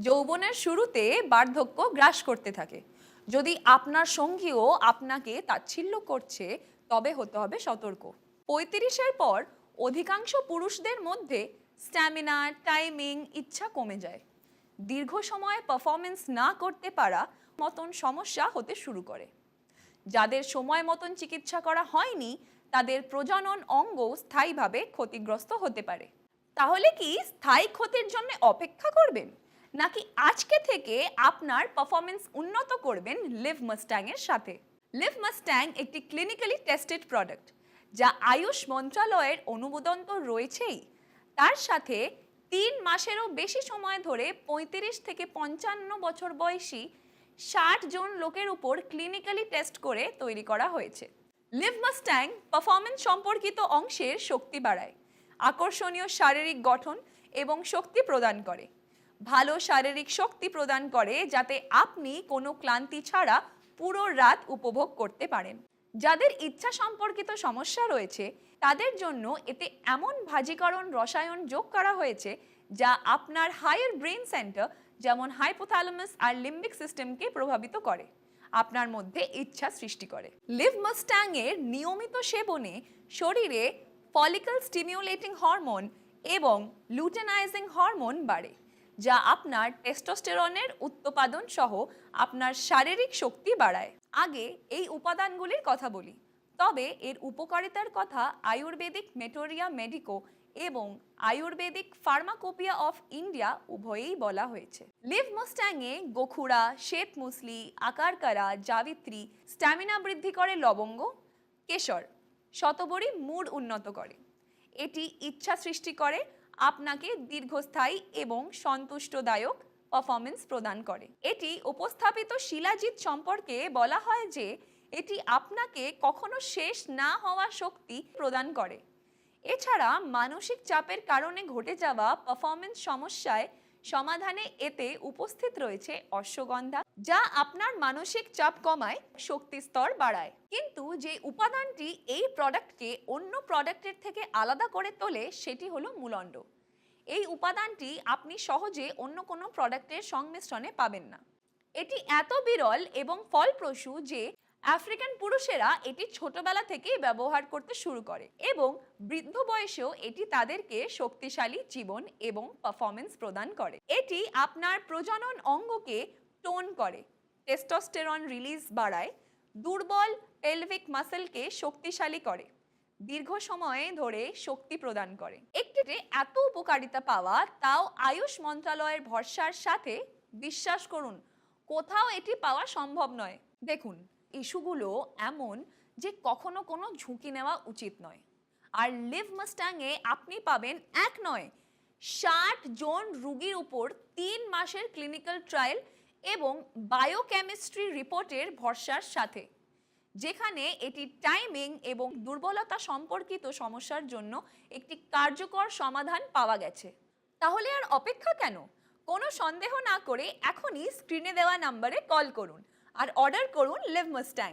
যৌবনের শুরুতে বার্ধক্য গ্রাস করতে থাকে। যদি আপনার সঙ্গীও আপনাকে তাচ্ছিল্য করছে, তবে হতে হবে সতর্ক। পঁয়ত্রিশের পর অধিকাংশ পুরুষদের মধ্যে স্ট্যামিনা, টাইমিং, ইচ্ছা কমে যায়। দীর্ঘ সময় পারফরমেন্স না করতে পারা মতন সমস্যা হতে শুরু করে। যাদের সময় মতন চিকিৎসা করা হয়নি, তাদের প্রজনন অঙ্গ স্থায়ীভাবে ক্ষতিগ্রস্ত হতে পারে। তাহলে কি স্থায়ী ক্ষতির জন্য অপেক্ষা করবেন? নাকি আজকে থেকে আপনার পারফরমেন্স উন্নত করবেন লিভ মাস্ট্যাং এর সাথে? লিভ মাস্ট্যাং একটি ক্লিনিক্যালি টেস্টেড প্রোডাক্ট যা আয়ুষ মন্ত্রণালয়ের অনুমোদন তো রয়েছেই। তার সাথে তিন মাসেরও বেশি সময় ধরে পঁয়ত্রিশ থেকে পঞ্চান্ন বছর বয়সী ষাট জন লোকের উপর ক্লিনিক্যালি টেস্ট করে তৈরি করা হয়েছে। লিভ মাস্ট্যাং পারফরমেন্স সম্পর্কিত অংশের শক্তি বাড়ায়, আকর্ষণীয় শারীরিক গঠন এবং শক্তি প্রদান করে। ভালো শারীরিক শক্তি প্রদান করে যাতে আপনি কোনো ক্লান্তি ছাড়া পুরো রাত উপভোগ করতে পারেন। যাদের ইচ্ছা সম্পর্কিত সমস্যা রয়েছে, তাদের জন্য এতে এমন ভাজীকরণ রসায়ন যোগ করা হয়েছে যা আপনার হায়ার ব্রেন সেন্টার, যেমন হাইপোথ্যালামাস আর লিম্বিক সিস্টেমকে প্রভাবিত করে, আপনার মধ্যে ইচ্ছা সৃষ্টি করে। লিভ মাস্ট্যাং এর নিয়মিত সেবনে শরীরে ফলিকল স্টিমিউলেটিং হরমোন এবং লুটেনাইজিং হরমোন বাড়ে। যা আপনার টেস্টোস্টেরনের উৎপাদন সহ আপনার শারীরিক শক্তি বাড়ায়। আগে এই উপাদানগুলির কথা বলি। তবে এর উপকারিতার কথা আয়ুর্বেদিক মেটোরিয়া মেডিকো এবং আয়ুর্বেদিক ফার্মাকোপিয়া অফ ইন্ডিয়া উভয়েই বলা হয়েছে। লিভ মোস্ট্যাংয়ে গোখুড়া শ্বেত মুসলি, আকারকারা, জাবিত্রী, স্ট্যামিনা বৃদ্ধি করে লবঙ্গ, কেশর শতবরী মুড উন্নত করে। এটি ইচ্ছা সৃষ্টি করে আপনাকে দীর্ঘস্থায়ী এবং সন্তুষ্টদায়ক পারফরমেন্স প্রদান করে। এটি উপস্থাপিত শিলাজিৎ সম্পর্কে বলা হয় যে, এটি আপনাকে কখনো শেষ না হওয়া শক্তি প্রদান করে। এছাড়া মানসিক চাপের কারণে ঘটে যাওয়া পারফরমেন্স সমস্যায় সমাধানে এতে উপস্থিত রয়েছে অশ্বগন্ধা, যা আপনার মানসিক চাপ কমায়, শক্তি স্তর বাড়ায়। কিন্তু যে উপাদানটি এই প্রোডাক্টকে অন্য প্রোডাক্টের থেকে আলাদা করে তোলে, সেটি হলো মূলণ্ড। এই উপাদানটি আপনি সহজে অন্য কোনো প্রোডাক্টের সংমিশ্রণে পাবেন না। এটি এত বিরল এবং ফলপ্রসূ যে আফ্রিকান পুরুষেরা এটি ছোটবেলা থেকেই ব্যবহার করতে শুরু করে এবং বৃদ্ধ বয়সেও এটি তাদেরকে শক্তিশালী জীবন এবং পারফরমেন্স প্রদান করে। এটি আপনার প্রজনন অঙ্গকে টোন করে টেস্টোস্টেরন রিলিজ বাড়ায়, দুর্বল পেলভিক মাসেলকে শক্তিশালী করে, দীর্ঘ সময়ে ধরে শক্তি প্রদান করে। একটিতে এত উপকারিতা পাওয়া তাও আয়ুষ মন্ত্রণালয়ের ভরসার সাথে বিশ্বাস করুন, কোথাও এটি পাওয়া সম্ভব নয়। দেখুন ইস্যুগুলো এমন যে কখনো কোনো ঝুঁকি নেওয়া উচিত নয়। আর লিভ মাস্টাংয়ে আপনি পাবেন এক নয়, ষাট জন রুগীর উপর তিন মাসের ক্লিনিক্যাল ট্রায়াল এবং বায়োকেমিস্ট্রি রিপোর্টের ভরসার সাথে, যেখানে এটি টাইমিং এবং দুর্বলতা সম্পর্কিত সমস্যার জন্য একটি কার্যকর সমাধান পাওয়া গেছে। তাহলে আর অপেক্ষা কেন? কোনো সন্দেহ না করে এখনই স্ক্রিনে দেওয়া নাম্বারে কল করুন। আর অর্ডার করুন লিভ মাস্ট্যাং।